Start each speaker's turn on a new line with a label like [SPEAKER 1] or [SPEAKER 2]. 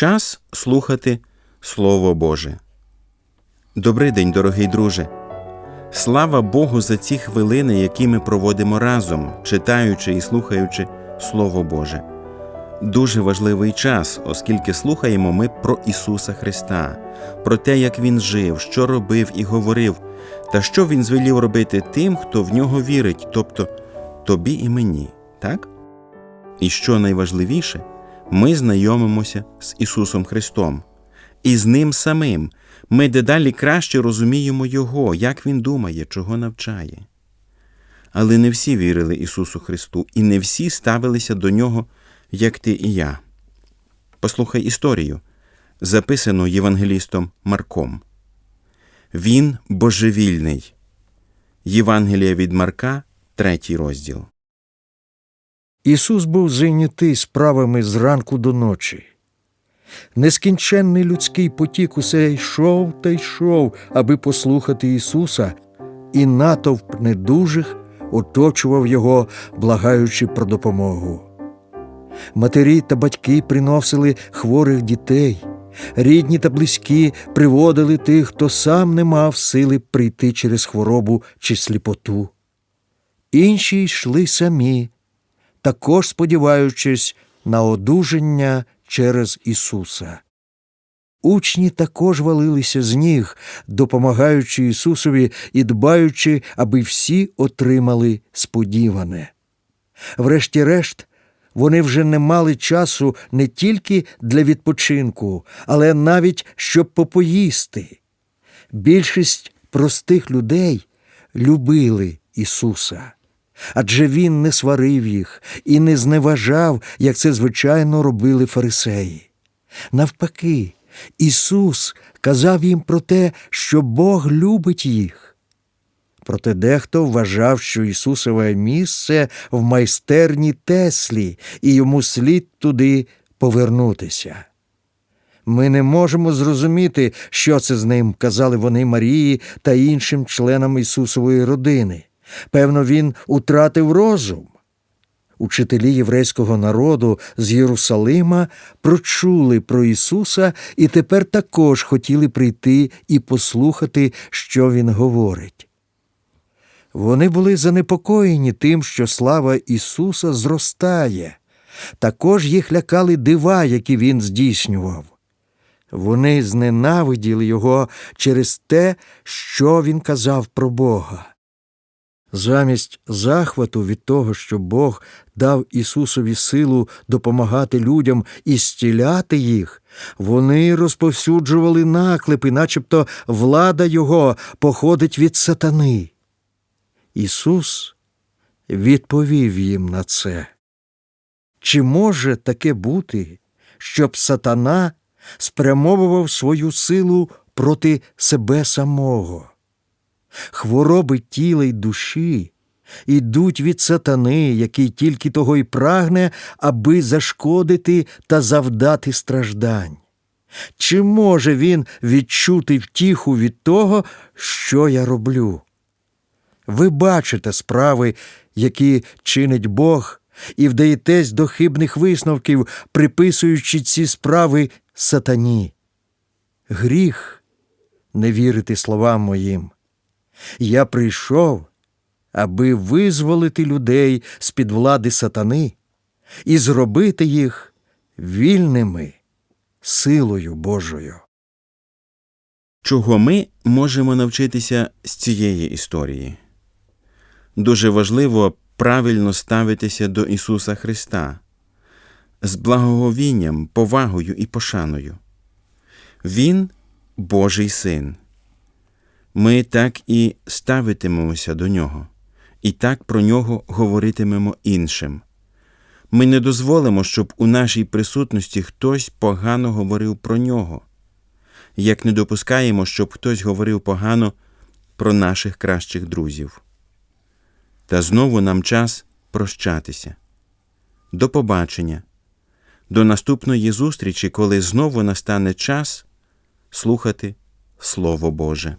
[SPEAKER 1] Час слухати Слово Боже. Добрий день, дорогий друже. Слава Богу за ці хвилини, які ми проводимо разом, читаючи і слухаючи Слово Боже. Дуже важливий час, оскільки слухаємо ми про Ісуса Христа, про те, як Він жив, що робив і говорив, та що Він звелів робити тим, хто в нього вірить, тобто тобі і мені, так? І що найважливіше, ми знайомимося з Ісусом Христом, і з Ним самим ми дедалі краще розуміємо Його, як Він думає, чого навчає. Але не всі вірили Ісусу Христу, і не всі ставилися до Нього, як ти і я. Послухай історію, записану євангелістом Марком. Він божевільний. Євангелія від Марка, третій розділ.
[SPEAKER 2] Ісус був зайнятий справами зранку до ночі. Нескінченний людський потік усе йшов та йшов, аби послухати Ісуса, і натовп недужих оточував його, благаючи про допомогу. Матері та батьки приносили хворих дітей, рідні та близькі приводили тих, хто сам не мав сили прийти через хворобу чи сліпоту. Інші йшли самі, також сподіваючись на одужання через Ісуса. Учні також валилися з ніг, допомагаючи Ісусові і дбаючи, аби всі отримали сподіване. Врешті-решт, вони вже не мали часу не тільки для відпочинку, але навіть щоб попоїсти. Більшість простих людей любили Ісуса. Адже Він не сварив їх і не зневажав, як це звичайно робили фарисеї. Навпаки, Ісус казав їм про те, що Бог любить їх. Проте дехто вважав, що Ісусове місце в майстерні Теслі, і йому слід туди повернутися. Ми не можемо зрозуміти, що це з ним, казали вони Марії та іншим членам Ісусової родини. Певно, він утратив розум. Учителі єврейського народу з Єрусалима прочули про Ісуса і тепер також хотіли прийти і послухати, що Він говорить. Вони були занепокоєні тим, що слава Ісуса зростає. Також їх лякали дива, які Він здійснював. Вони зненавиділи Його через те, що Він казав про Бога. Замість захвату від того, що Бог дав Ісусові силу допомагати людям і зціляти їх, вони розповсюджували наклепи, начебто влада Його походить від сатани. Ісус відповів їм на це. Чи може таке бути, щоб сатана спрямовував свою силу проти себе самого? Хвороби тіла й душі йдуть від сатани, який тільки того й прагне, аби зашкодити та завдати страждань. Чи може він відчути втіху від того, що я роблю? Ви бачите справи, які чинить Бог, і вдаєтесь до хибних висновків, приписуючи ці справи сатані. Гріх не вірити словам моїм. Я прийшов, аби визволити людей з під влади сатани і зробити їх вільними силою Божою.
[SPEAKER 1] Чого ми можемо навчитися з цієї історії? Дуже важливо правильно ставитися до Ісуса Христа з благоговінням, повагою і пошаною. Він Божий Син. Ми так і ставитимемося до Нього, і так про нього говоритимемо іншим. Ми не дозволимо, щоб у нашій присутності хтось погано говорив про нього, як не допускаємо, щоб хтось говорив погано про наших кращих друзів. Та знову нам час прощатися. До побачення, до наступної зустрічі, коли знову настане час слухати Слово Боже.